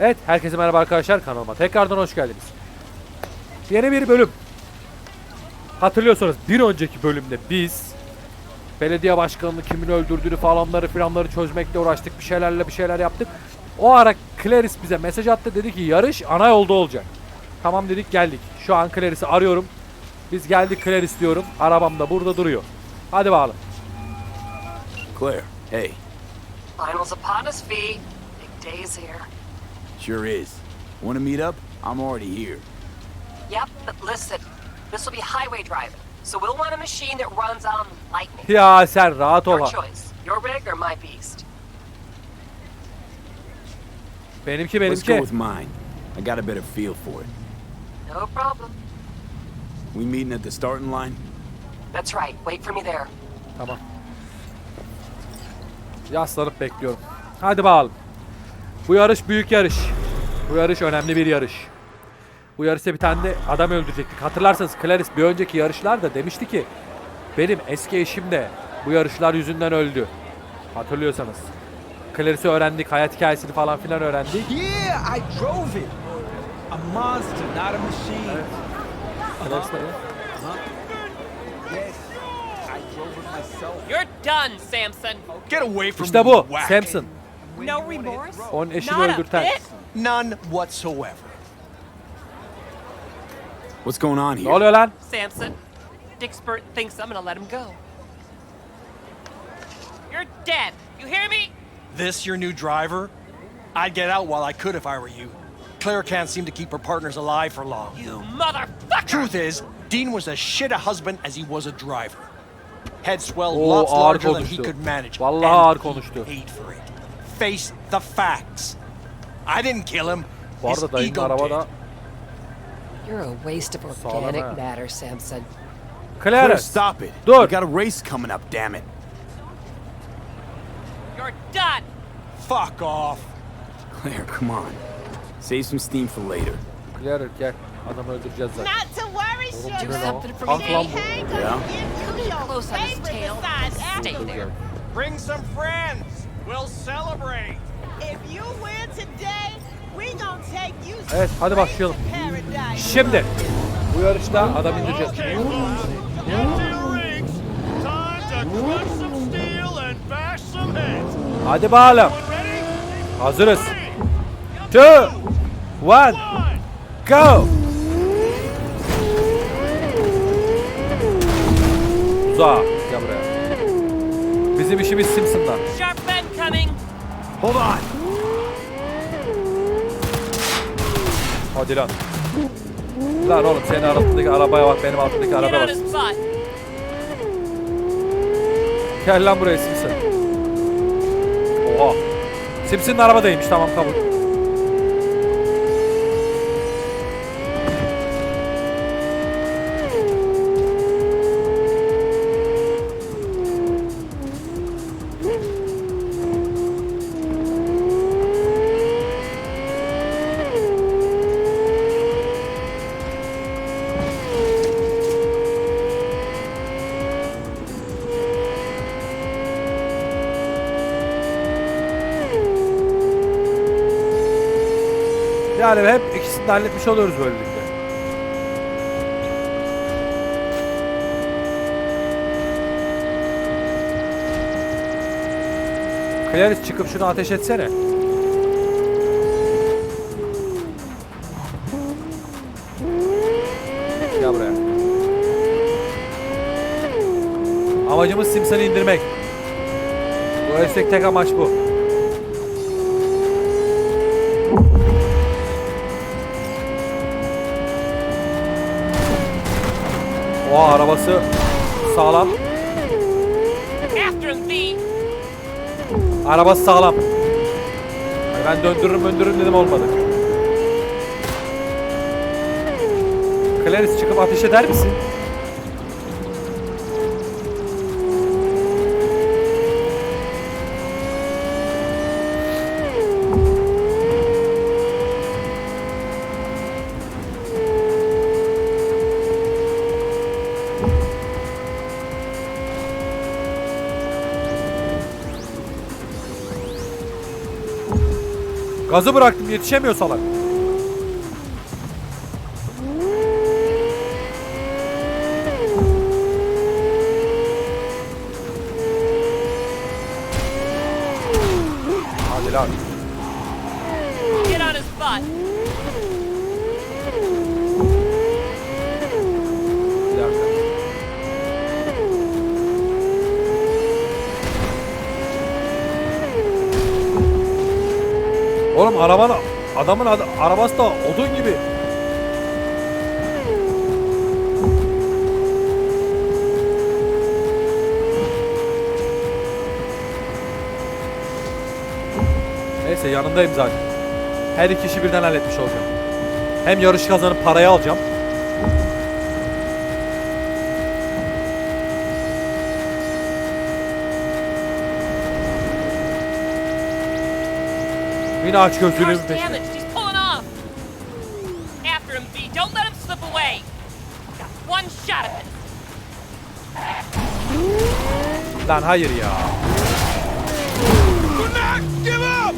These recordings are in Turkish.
Evet, herkese merhaba arkadaşlar kanalıma. Tekrardan hoş geldiniz. Yeni bir bölüm. Hatırlıyorsanız bir önceki bölümde biz belediye başkanını kimin öldürdüğünü falanları filanları çözmekle uğraştık. Bir şeylerle bir şeyler yaptık. O ara Clarice bize mesaj attı. Dedi ki yarış ana yolda olacak. Tamam dedik geldik. Şu an Clarice'i arıyorum. Biz geldik Clarice diyorum. Arabam da burada duruyor. Hadi bakalım. Claire, hey, Finals upon us, V. Big day is here. Sure is. Want to meet up? I'm already here. Yep, but listen, this will be highway driving, so we'll want a machine that runs on lightning. Ya sen rahat ol. Your choice. Your rig or my beast. Benimki Let's go benimki. with mine. I got a better feel for it. No problem. We meeting at the starting line? That's right. Wait for me there. Tamam. Yaslanıp bekliyorum. Hadi bakalım. Bu yarış büyük yarış. Bu yarış önemli bir yarış. Bu yarışta bir tane de adam öldürecektik. Hatırlarsanız Clarice bir önceki yarışlarda demişti ki benim eski eşim de bu yarışlar yüzünden öldü. Hatırlıyorsanız. Clarice'i öğrendik, hayat hikayesini falan filan öğrendik. Yeah, I drove it. A monster, not a machine. Clarice ne ya? Yes, I drove it myself. You're done, Samson. Get away from İşte me, bu. Samson. No remorse? On eşini Not a öldürten. bit? None whatsoever. What's going on Ne here? oluyor lan? Samson, Dickspert thinks I'm gonna let him go. You're dead. You hear me? This your new driver? I'd get out while I could if I were you. Claire can't seem to keep her partners alive for long. You motherfucker! Truth is, Dean was as shit a husband as he was a driver. Head swelled Oo, oh, lots ağır larger than he konuştu. could manage. Vallahi and he konuştu. paid for it. Face the facts. I didn't kill him. Bu His arada dayının ego arabada did. You're a waste of Sağlam organic ha. matter, Samson. Claire, Clarice. stop it. Dur. We got a race coming up, damn it. You're done. Fuck off. Claire, come on. Save some steam for later. Clarice gel. Adamı öldüreceğiz zaten. Not to worry, Oğlum, sugar. bu ne lan? something for Tank me. lan bu. Hank Yeah. give you your Close on his favorite tail. massage Stay afterwards. there. Bring some friends. We'll celebrate. If you win today, we gonna take you Evet, hadi başlayalım. to paradise. Şimdi bu yarışta adam indireceğiz. Okay, folks, get to your rings. Time to crush some steel and bash some heads. Hadi bakalım. Ready? Hazırız. Three, 2 1 one. Go. Uza. Gel buraya. Bizim işimiz Simpson'dan. Sharp. Hold on. Hadi lan. Lan oğlum senin altındaki arabaya bak benim altındaki arabaya bak. Gel lan buraya Simpson. Oha. Simpson'ın arabadaymış tamam kabul. Yani hep ikisini de halletmiş oluyoruz böylelikle. Clarice çıkıp şunu ateş etsene. Gel buraya. Amacımız Simpson'ı indirmek. Bu estek tek amaç bu. O arabası sağlam. Arabası sağlam. Ben döndürürüm döndürürüm dedim olmadı. Clarice çıkıp ateş eder misin? Gazı bıraktım yetişemiyor salak. Adamın ad- arabası da odun gibi. Neyse yanındayım zaten. Her iki işi birden halletmiş olacağım. Hem yarış kazanıp parayı alacağım. One shot of it. Lan hayır ya. Do not let him slip away. Got one shot of it. give up!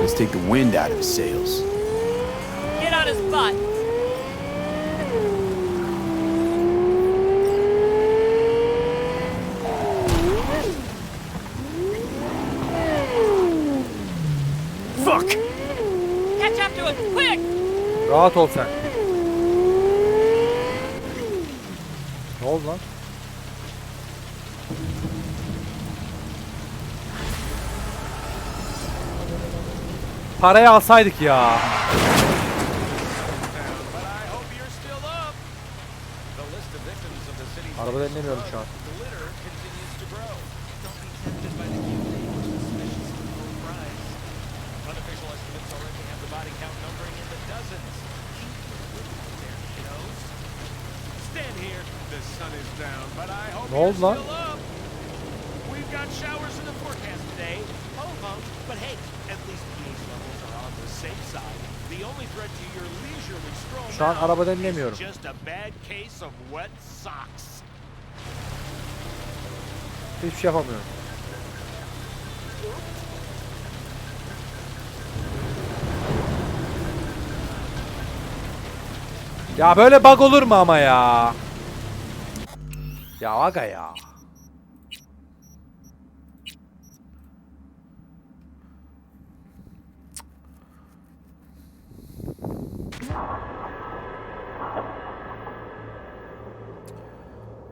Let's take the wind out of his sails. Get on his butt. Quick! Rahat ol sen. Ne oldu lan? Parayı alsaydık ya. But I hope you're still up. The list of victims of the city's Araba dinlemiyorum şu an. glitter continues to grow. Don't be tempted by the cute suspicious low price. Unofficial estimates already have the body count numbering in the dozens. Keep your wits there, kiddos. Stand here. The sun is down, but I hope Ne you're oldu lan? still up. We've got showers in the forecast today. Ho hum, but hey, at least pH levels are on the safe side. The only threat to your leisurely stroll Şu an now araba is dinlemiyorum. Just a bad case of wet socks. Hiçbir şey yapamıyorum. Ya böyle bug olur mu ama ya? Ya aga ya.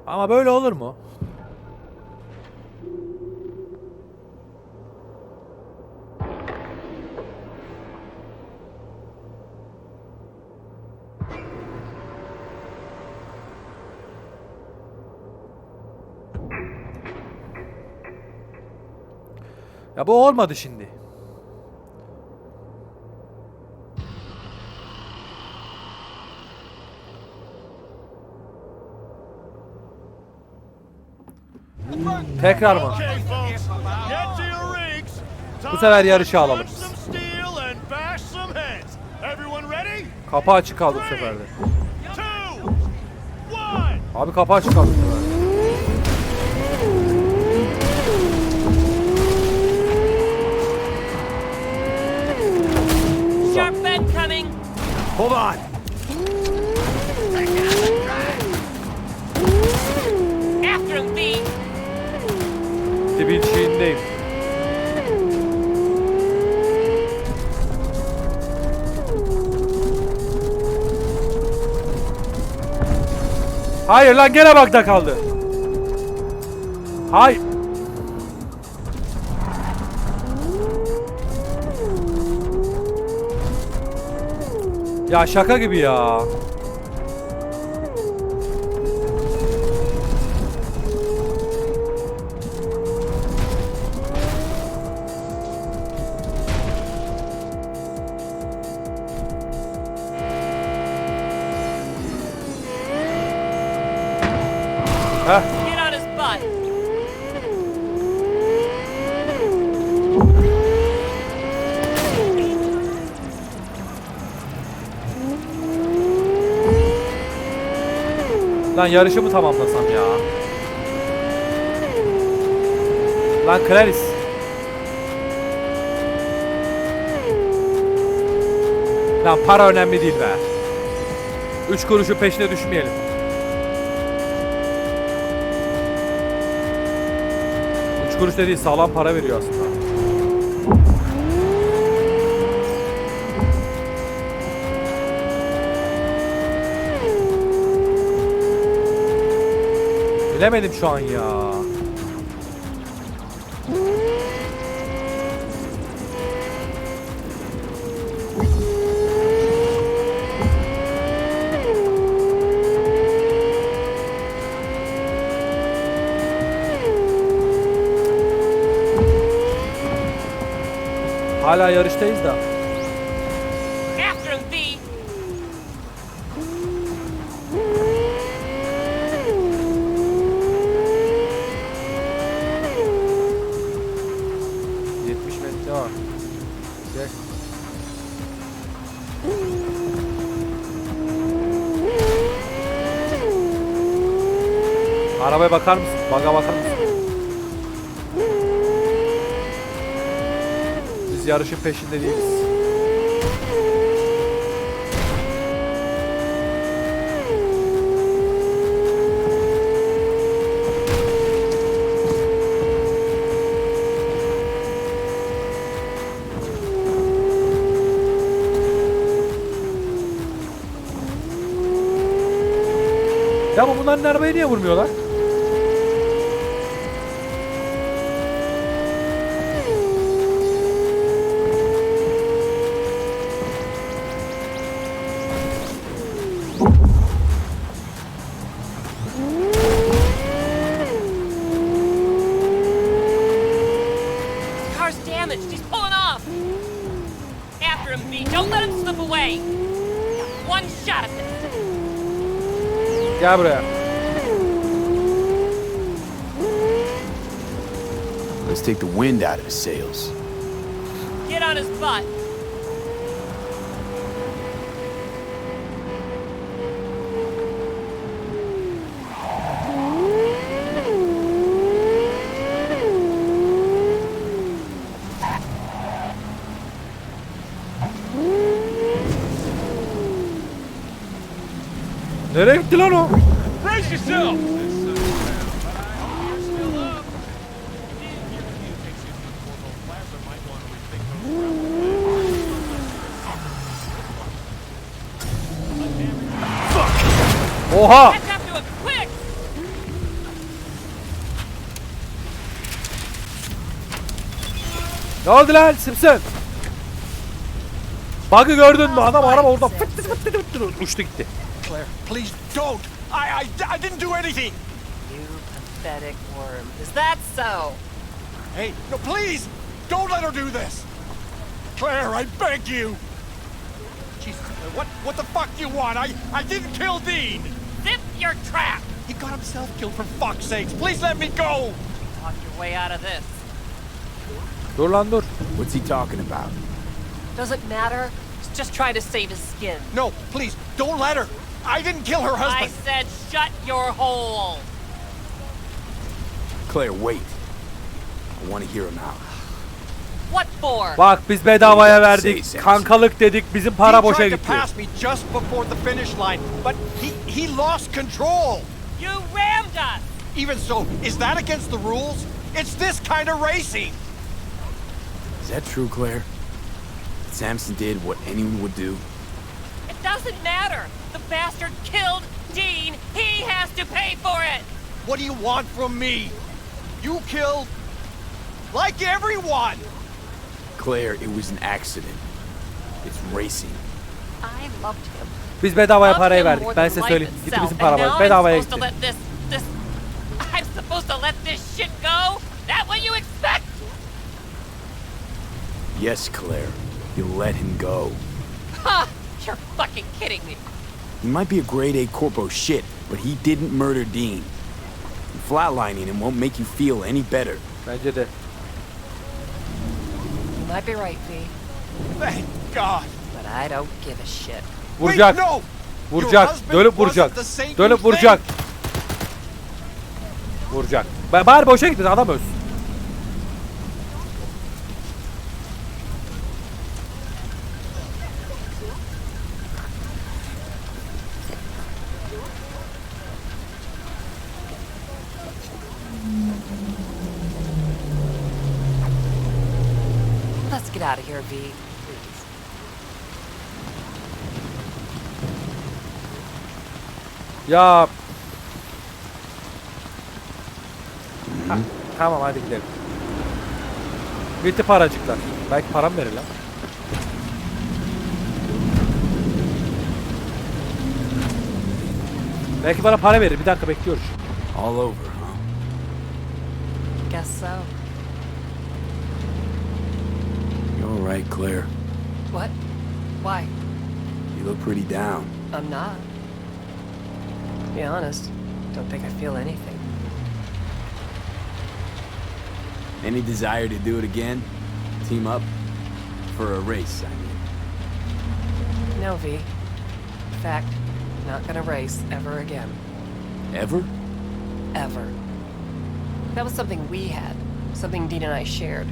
Ama böyle olur mu? Ya bu olmadı şimdi. Tekrar mı? Bu sefer yarışı alalım? Kapı açık kaldı bu sefer de. Abi kapı açık kaldı Hold on. After V. Dibin şeyindeyim. Hayır lan gene bakta kaldı. Hay. Ya şaka gibi ya. Heh. Lan yarışı mı tamamlasam ya? Lan Clarice. Lan para önemli değil be. Üç kuruşu peşine düşmeyelim. Üç kuruş dediği sağlam para veriyor aslında. Bilemedim şu an ya. Hala yarıştayız da. Arabaya bakar mısın? Baga bakar mısın? Biz yarışın peşinde değiliz. Ya ama bunların arabaya niye vurmuyorlar? Let him slip away. Got one shot at this. Gel buraya. Let's take the wind out of his sails. Get on his butt. Nereye gitti lan o? Oha! Ne oldu lan Simpson? Bug'ı gördün mü? Adam araba orada fıt fıt fıt fıt uçtu gitti. Claire, please don't. I, I, I didn't do anything. You pathetic worm. Is that so? Hey, no, please, don't let her do this. Claire, I beg you. Jesus, uh, what, what the fuck do you want? I, I didn't kill Dean. Zip your trap! He got himself killed for fuck's sakes. Please let me go. Talk your way out of this. Dur lan dur. What's he talking about? Does it matter? He's just trying to save his skin. No, please, don't let her. I didn't kill her husband. I said shut your hole! Claire, wait. I want to hear him out. What for? Bak biz bedavaya Say verdik. Samson. Kankalık dedik. Bizim para he boşa tried to gitti. pass me just before the finish line, but he, he lost control. You rammed us! Even so, is that against the rules? It's this kind of racing. Is that true, Claire? Samson did what anyone would do? It doesn't matter! The bastard killed Dean! He has to pay for it! What do you want from me? You killed like everyone. Claire, it was an accident. It's racing. I loved him. Biz bedavaya Loved parayı him verdik. more Ben than size söyleyeyim. Gitti bizim and paramız. now Bedavaya I'm supposed to gitti. let this, this... I'm supposed to let this shit go? That what you expect? Yes, Claire. You let him go. Ha! You're fucking kidding me. He might be a grade A corpo shit, but he didn't murder Dean. And flatlining him won't make you feel any better. Bence de. You might be right, V, Thank God. but I don't give a shit. Vuracak. Wait, no. Vuracak. Dönüp vuracak. Dönüp vuracak. Vuracak. Ba- Bari boşa gitmedi adam ölsün. get out of here, V. Please. Ya. Ha, tamam hadi gidelim. Bitti paracıklar. Belki param verir lan. Belki bana para verir. Bir dakika bekliyoruz. All over, huh? Guess so. You all right, Claire? What? Why? You look pretty down. I'm not. To be honest, don't think I feel anything. Any desire to do it again? Team up? For a race, I mean. No, V. In fact, not gonna race ever again. Ever? Ever. That was something we had. Something Dean and I shared.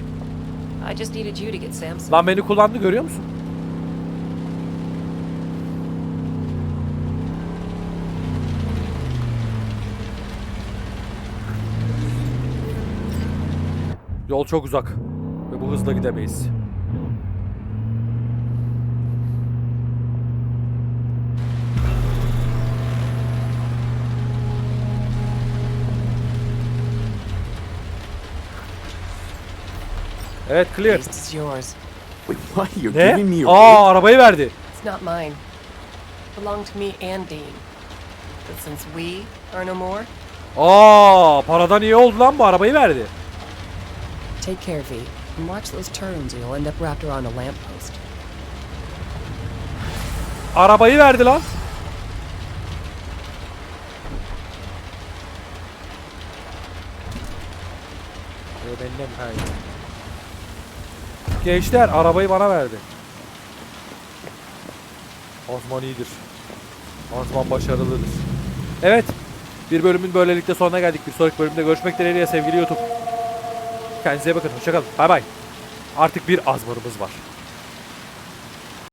I just needed you to get Samson. Lan beni kullandı görüyor musun? Yol çok uzak ve bu hızla gidemeyiz. Evet clear. This is yours. Wait, what? You're Ne? giving me a Aa arabayı verdi. It's not mine. It belonged to me and Dean. But since we are no more, Aa paradan iyi oldu lan bu arabayı verdi. Take care, V. And watch those turns or you'll end up wrapped around a lamppost. Arabayı verdi lan. Ee, benden ha, iyi. Gençler arabayı bana verdi. Osman iyidir. Osman başarılıdır. Evet. Bir bölümün böylelikle sonuna geldik. Bir sonraki bölümde görüşmek dileğiyle sevgili YouTube. Kendinize bakın. Hoşçakalın. Bay bay. Artık bir azmanımız var.